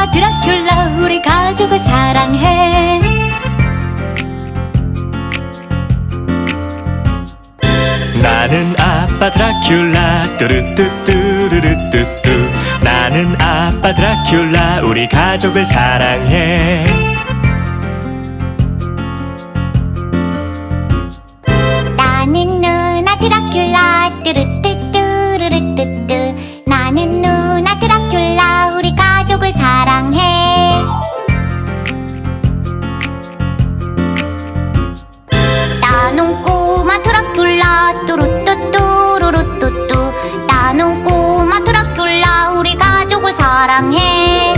엄마 드라큘라 우리 가족을 사랑해. 나는 아빠 드라큘라. 뚜루뚜뚜루뚜뚜. 나는 아빠 드라큘라 우리 가족을 사랑해. 사랑해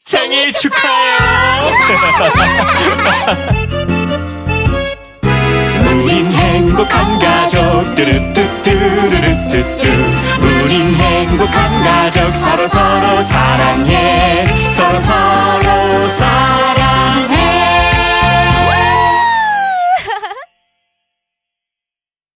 생일 축하해요.